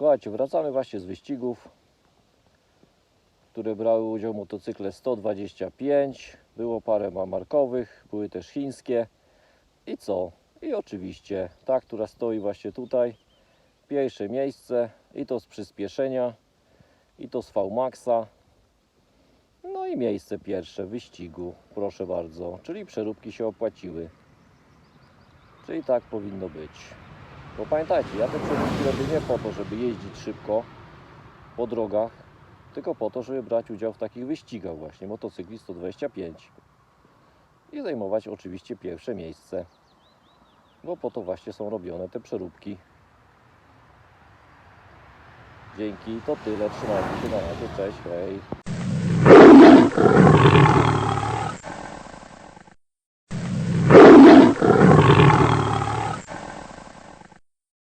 Słuchajcie, wracamy właśnie z wyścigów, które brały udział motocykle 125. Było parę ma- markowych, były też chińskie. I co? I oczywiście ta, która stoi właśnie tutaj, pierwsze miejsce i to z przyspieszenia, i to z V-Maxa. No i miejsce pierwsze wyścigu, proszę bardzo. Czyli przeróbki się opłaciły. Czyli tak powinno być. Bo pamiętajcie, ja te przeróbki robię nie po to, żeby jeździć szybko po drogach, tylko po to, żeby brać udział w takich wyścigach właśnie, motocykli 125 i zajmować oczywiście pierwsze miejsce, bo po to właśnie są robione te przeróbki. Dzięki, to tyle, trzymajcie się. Na razie, cześć, hej.